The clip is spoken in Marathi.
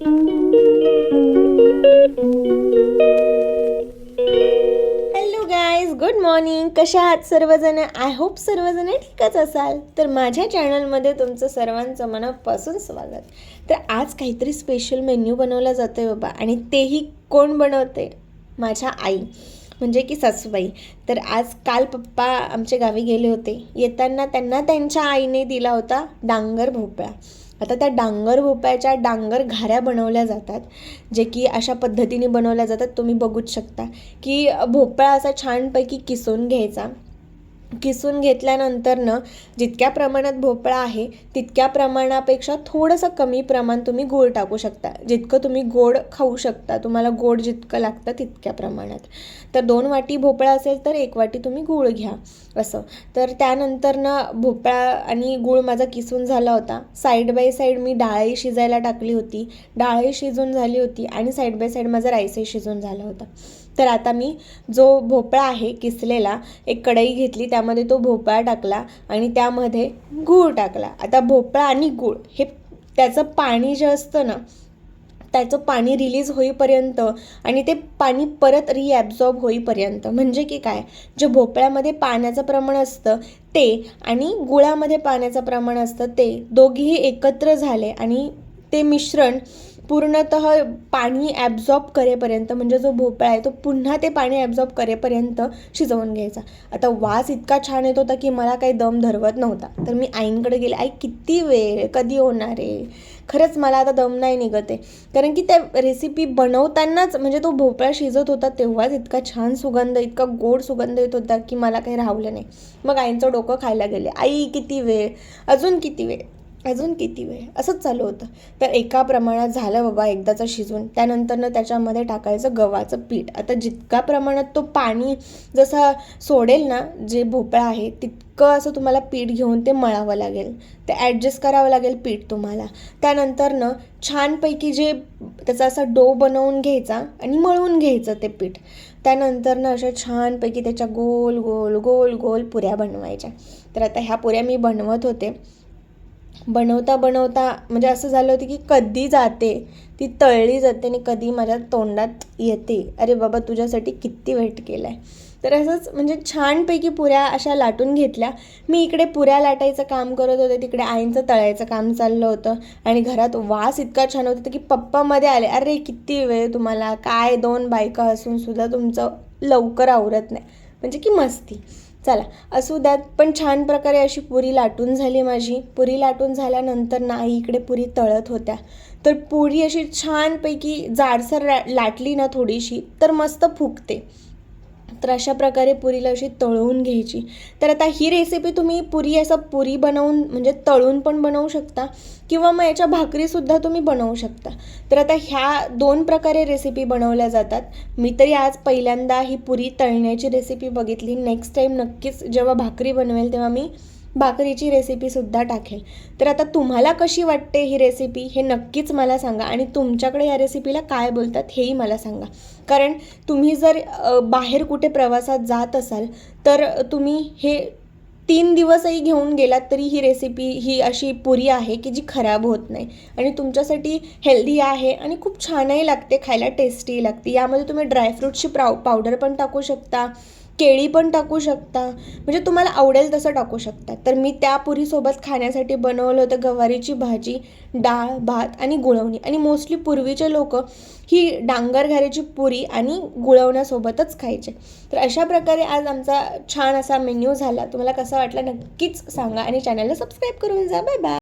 हॅलो गाईज गुड मॉर्निंग कशा आहात सर्वजण? आय होप सर्वजण ठीकच असाल. तर माझ्या चॅनलमध्ये तुमचं सर्वांचं मनापासून स्वागत. तर आज काहीतरी स्पेशल मेन्यू बनवला जातो आहे बाबा. आणि तेही कोण बनवते माझ्या आई. म्हणजे की सासूबाई. तर आज काल पप्पा आमच्या गावी गेले होते. येताना त्यांना त्यांच्या आईने दिला होता डांगर भोपळा. आता त्या डांगर भोपळ्याच्या डांगर घाऱ्या बनवल्या जातात जे की अशा पद्धतीने बनवल्या जातात. तुम्ही बघूच शकता की भोपळा असा छानपैकी किसून घ्यायचा. किसून घेतल्यानंतरनं जितक्या प्रमाणात भोपळा आहे तितक्या प्रमाणापेक्षा थोडंसं कमी प्रमाण तुम्ही गोड टाकू शकता. जितकं तुम्ही गोड खाऊ शकता तुम्हाला गोड जितकं लागतं तितक्या प्रमाणात. तर दोन वाटी भोपळा असेल तर एक वाटी तुम्ही गूळ घ्या असं. तर त्यानंतरनं भोपळा आणि गूळ माझा किसून झाला होता. साईड बाय साईड मी डाळही शिजायला टाकली होती. डाळही शिजून झाली होती आणि साईड बाय साईड माझा राईसही शिजून झाला होता. तर आता मी जो भोपळा आहे किसलेला एक कढई घेतली त्या त्यामध्ये तो भोपळा टाकला आणि त्यामध्ये गूळ टाकला. आता भोपळा आणि गूळ हे त्याचं पाणी जे असतं ना त्याचं पाणी रिलीज होईपर्यंत आणि ते पाणी परत रिॲब्झॉर्ब होईपर्यंत. म्हणजे की काय? जे भोपळ्यामध्ये पाण्याचं प्रमाण असतं ते आणि गुळामध्ये पाण्याचं प्रमाण असतं ते दोघेही एकत्र झाले आणि ते मिश्रण पूर्णत पाणी ॲब्झॉर्ब करेपर्यंत म्हणजे जो भोपळा आहे तो पुन्हा ते पाणी ॲब्झॉर्ब करेपर्यंत शिजवून घ्यायचा. आता वास इतका छान येत होता की मला काही दम धरवत नव्हता. तर मी आईंकडे गेले आई किती वेळ कधी होणार आहे? खरंच मला आता दम नाही निघत आहे कारण की त्या रेसिपी बनवतानाच म्हणजे तो भोपळा शिजत होता तेव्हाच इतका छान सुगंध इतका गोड सुगंध येत होता की मला काही राहवलं नाही. मग आईंचं डोकं खायला गेले. आई किती वेळ? अजून किती वेळ? अजून किती वेळ? असंच चालू होतं. तर एका प्रमाणात झालं बाबा एकदाचं शिजून त्यानंतरनं त्याच्यामध्ये टाकायचं गव्हाचं पीठ. आता जितका प्रमाणात तो पाणी जसं सोडेल ना जे भोपळा आहे तितकं असं तुम्हाला पीठ घेऊन ते मळावं लागेल. ते ॲडजस्ट करावं लागेल पीठ तुम्हाला. त्यानंतरनं छानपैकी जे त्याचा असा डो बनवून घ्यायचा आणि मळून घ्यायचं ते पीठ. त्यानंतरनं अशा छानपैकी त्याच्या गोल गोल गोल गोल पुऱ्या बनवायच्या. तर आता ह्या पुऱ्या मी बनवत होते. बनवता बनवता म्हणजे असं झालं होतं की कधी जाते ती तळली जाते आणि कधी माझ्या तोंडात येते. अरे बाबा तुझ्यासाठी किती वेट केला आहे तर असंच म्हणजे छानपैकी पुऱ्या अशा लाटून घेतल्या. मी इकडे पुऱ्या लाटायचं काम करत होते तिकडे आईंचं तळायचं काम चाललं होतं आणि घरात वास इतका छान होता की पप्पामध्ये आले अरे किती वेळ तुम्हाला? काय दोन बायका असूनसुद्धा तुमचं लवकर आवरत नाही. म्हणजे की मस्ती. चला असू द्यात पण छान प्रकारे अशी पुरी लाटून झाली माझी. पुरी लाटून झाल्यानंतर नाही इकडे पुरी तळत होत्या. तर पुरी अशी छानपैकी जाडसर ला लाटली ना थोडीशी तर मस्त फुगते. तर अशा प्रकारे पुरीला अशी तळवून घ्यायची. तर आता ही रेसिपी तुम्ही पुरी असं पुरी बनवून म्हणजे तळून पण बनवू शकता किंवा मग याच्या भाकरीसुद्धा तुम्ही बनवू शकता. तर आता ह्या दोन प्रकारे रेसिपी बनवल्या जातात. मी तरी आज पहिल्यांदा ही पुरी तळण्याची रेसिपी बघितली. नेक्स्ट टाईम नक्कीच जेव्हा भाकरी बनवेल तेव्हा मी भाकरीची रेसिपीसुद्धा टाकेल. तर आता तुम्हाला कशी वाटते ही रेसिपी हे नक्कीच मला सांगा आणि तुमच्याकडे या रेसिपीला काय बोलतात हेही मला सांगा. कारण तुम्ही जर बाहेर कुठे प्रवासात जात असाल तर तुम्ही हे तीन दिवसही घेऊन गेलात तरी ही रेसिपी ही अशी पुरी आहे की जी खराब होत नाही. आणि तुमच्यासाठी हेल्दी आहे आणि खूप छानही लागते खायला टेस्टी लागते. यामध्ये तुम्ही ड्रायफ्रूटची प्राव पावडर पण टाकू शकता. केळी पण टाकू शकता. म्हणजे तुम्हाला आवडेल तसं टाकू शकता. तर मी त्या पुरीसोबत खाण्यासाठी बनवलं होतं गवारीची भाजी डाळ भात आणि गुळवणी. आणि मोस्टली पूर्वीचे लोक ही डांगर पुरी आणि गुळवण्यासोबतच खायचे. तर अशा प्रकारे आज आमचा छान असा मेन्यू झाला. तुम्हाला कसा वाटला नक्कीच सांगा आणि चॅनलला सबस्क्राईब करून जा. Bye bye.